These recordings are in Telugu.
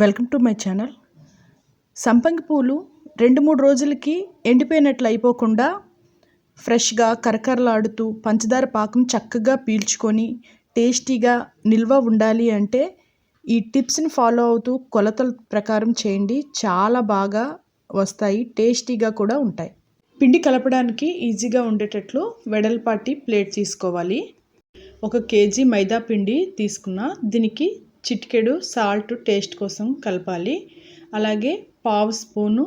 Welcome to my channel. సంపంగి పూలు రెండు మూడు రోజులకి ఎండిపోయినట్లు అయిపోకుండా ఫ్రెష్గా కరకరలాడుతూ పంచదార పాకం చక్కగా పీల్చుకొని టేస్టీగా నిల్వ ఉండాలి అంటే ఈ టిప్స్ని ఫాలో అవుతూ కొలతల ప్రకారం చేయండి. చాలా బాగా వస్తాయి టేస్టీగా కూడా ఉంటాయి. పిండి కలపడానికి ఈజీగా ఉండేటట్లు వెడల్పాటి ప్లేట్ తీసుకోవాలి. ఒక కేజీ మైదా పిండి తీసుకున్న దీనికి చిటికెడు సాల్ట్ టేస్ట్ కోసం కలపాలి. అలాగే పావు స్పూను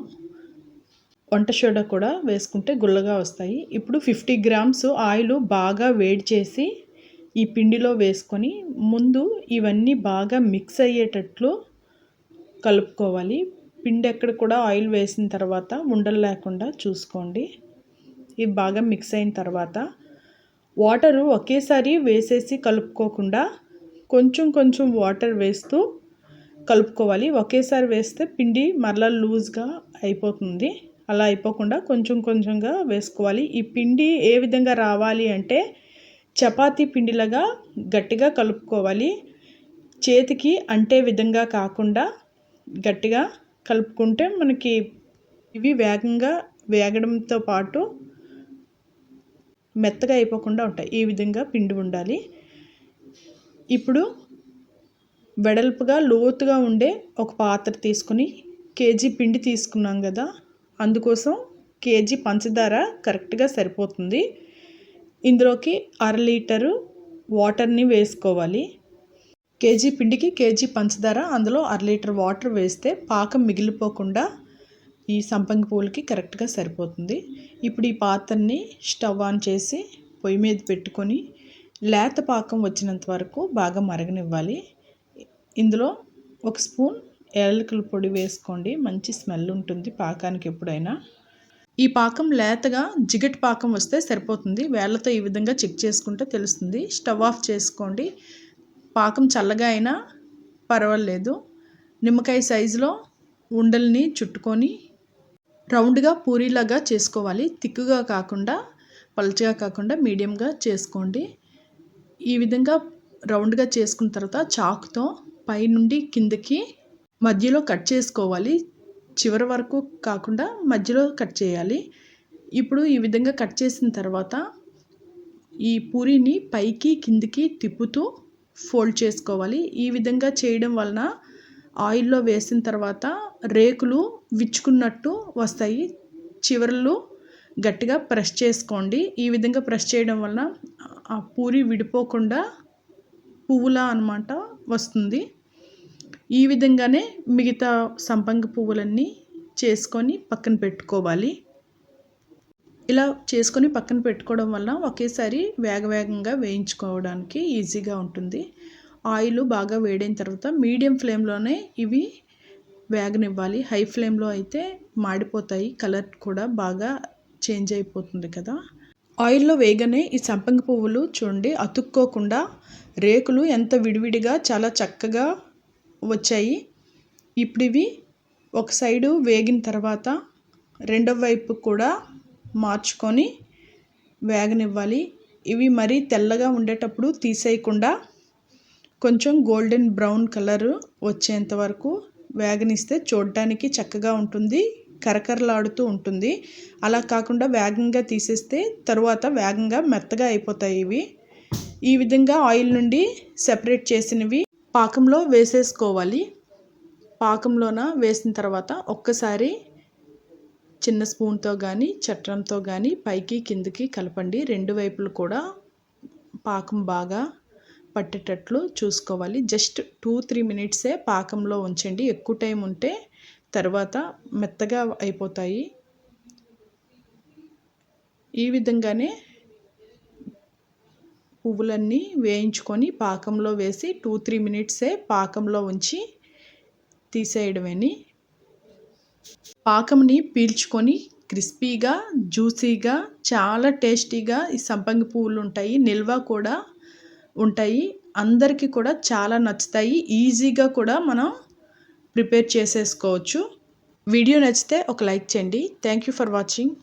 వంట సోడా కూడా వేసుకుంటే గుల్లగా వస్తాయి. ఇప్పుడు ఫిఫ్టీ గ్రామ్స్ ఆయిల్ బాగా వేడి చేసి ఈ పిండిలో వేసుకొని ముందు ఇవన్నీ బాగా మిక్స్ అయ్యేటట్లు కలుపుకోవాలి. పిండి ఎక్కడ కూడా ఆయిల్ వేసిన తర్వాత ఉండలు లేకుండా చూసుకోండి. ఇవి బాగా మిక్స్ అయిన తర్వాత వాటరు ఒకేసారి వేసేసి కలుపుకోకుండా కొంచెం కొంచెం వాటర్ వేస్తూ కలుపుకోవాలి. ఒకేసారి వేస్తే పిండి మరలా లూజ్గా అయిపోతుంది. అలా అయిపోకుండా కొంచెం కొంచెంగా వేసుకోవాలి. ఈ పిండి ఏ విధంగా రావాలి అంటే చపాతీ పిండిలాగా గట్టిగా కలుపుకోవాలి. చేతికి అంటే విధంగా కాకుండా గట్టిగా కలుపుకుంటే మనకి ఇవి వేగంగా వేగడంతో పాటు మెత్తగా అయిపోకుండా ఉంటాయి. ఈ విధంగా పిండి ఉండాలి. ఇప్పుడు వెడల్పుగా లోతుగా ఉండే ఒక పాత్ర తీసుకుని కేజీ పిండి తీసుకున్నాం కదా అందుకోసం కేజీ పంచదార కరెక్ట్గా సరిపోతుంది. ఇందులోకి అర లీటరు వాటర్ని వేసుకోవాలి. కేజీ పిండికి కేజీ పంచదార అందులో అర లీటర్ వాటర్ వేస్తే పాకం మిగిలిపోకుండా ఈ సంపంగి పూలకి కరెక్ట్గా సరిపోతుంది. ఇప్పుడు ఈ పాత్రని స్టవ్ ఆన్ చేసి పొయ్యి మీద పెట్టుకొని లేత పాకం వచ్చినంత వరకు బాగా మరగనివ్వాలి. ఇందులో ఒక స్పూన్ యాలకుల పొడి వేసుకోండి. మంచి స్మెల్ ఉంటుంది పాకానికి ఎప్పుడైనా. ఈ పాకం లేతగా జిగట్ పాకం వస్తే సరిపోతుంది. వేళ్ళతో ఈ విధంగా చెక్ చేసుకుంటే తెలుస్తుంది. స్టవ్ ఆఫ్ చేసుకోండి. పాకం చల్లగా అయినా పర్వాలేదు. నిమ్మకాయ సైజులో ఉండల్ని చుట్టుకొని రౌండ్గా పూరీలాగా చేసుకోవాలి. తిక్కుగా కాకుండా పలుచగా కాకుండా మీడియంగా చేసుకోండి. ఈ విధంగా రౌండ్గా చేసుకున్న తర్వాత చాకుతో పైనుండి కిందకి మధ్యలో కట్ చేసుకోవాలి. చివరి వరకు కాకుండా మధ్యలో కట్ చేయాలి. ఇప్పుడు ఈ విధంగా కట్ చేసిన తర్వాత ఈ పూరిని పైకి కిందికి తిప్పుతూ ఫోల్డ్ చేసుకోవాలి. ఈ విధంగా చేయడం వలన ఆయిల్లో వేసిన తర్వాత రేకులు విచ్చుకున్నట్టు వస్తాయి. చివరలు గట్టిగా ప్రెస్ చేసుకోండి. ఈ విధంగా ప్రెస్ చేయడం వలన ఆ పూరి విడిపోకుండా పువ్వులా అనమాట వస్తుంది. ఈ విధంగానే మిగతా సంపంగి పువ్వులన్నీ చేసుకొని పక్కన పెట్టుకోవాలి. ఇలా చేసుకొని పక్కన పెట్టుకోవడం వల్ల ఒకేసారి వేగవేగంగా వేయించుకోవడానికి ఈజీగా ఉంటుంది. ఆయిల్ బాగా వేడైన తర్వాత మీడియం ఫ్లేమ్లోనే ఇవి వేగనివ్వాలి. హై ఫ్లేమ్లో అయితే మాడిపోతాయి. కలర్ కూడా బాగా చేంజ్ అయిపోతుంది కదా. ఆయిల్లో వేగనే ఈ సంపంగి పువ్వులు చూడండి అతుక్కోకుండా రేకులు ఎంత విడివిడిగా చాలా చక్కగా వచ్చాయి. ఇప్పుడు ఇవి ఒక సైడు వేగిన తర్వాత రెండవ వైపు కూడా మార్చుకొని వేగనివ్వాలి. ఇవి మరీ తెల్లగా ఉండేటప్పుడు తీసేయకుండా కొంచెం గోల్డెన్ బ్రౌన్ కలర్ వచ్చేంత వరకు వేగనిస్తే చూడడానికి చక్కగా ఉంటుంది. కరకరలాడుతూ ఉంటుంది. అలా కాకుండా వేగంగా తీసేస్తే తర్వాత వేగంగా మెత్తగా అయిపోతాయి ఇవి. ఈ విధంగా ఆయిల్ నుండి సెపరేట్ చేసినవి పాకంలో వేసేసుకోవాలి. పాకంలోన వేసిన తర్వాత ఒక్కసారి చిన్న స్పూన్తో కానీ చట్రంతో కానీ పైకి కిందికి కలపండి. రెండు వైపులు కూడా పాకం బాగా పట్టేటట్లు చూసుకోవాలి. జస్ట్ టూ త్రీ మినిట్సే పాకంలో ఉంచండి. ఎక్కువ టైం ఉంటే తర్వాత మెత్తగా అయిపోతాయి. ఈ విధంగానే పువ్వులన్నీ వేయించుకొని పాకంలో వేసి టూ త్రీ మినిట్సే పాకంలో ఉంచి తీసేయడమని. పాకంని పీల్చుకొని క్రిస్పీగా జ్యూసీగా చాలా టేస్టీగా ఈ సంపంగి పువ్వులు ఉంటాయి నిల్వ కూడా ఉంటాయి. అందరికీ కూడా చాలా నచ్చుతాయి. ఈజీగా కూడా మనం ప్రిపేర్ చేసేసుకోవచ్చు. వీడియో నచ్చితే ఒక లైక్ చేయండి. Thank you for watching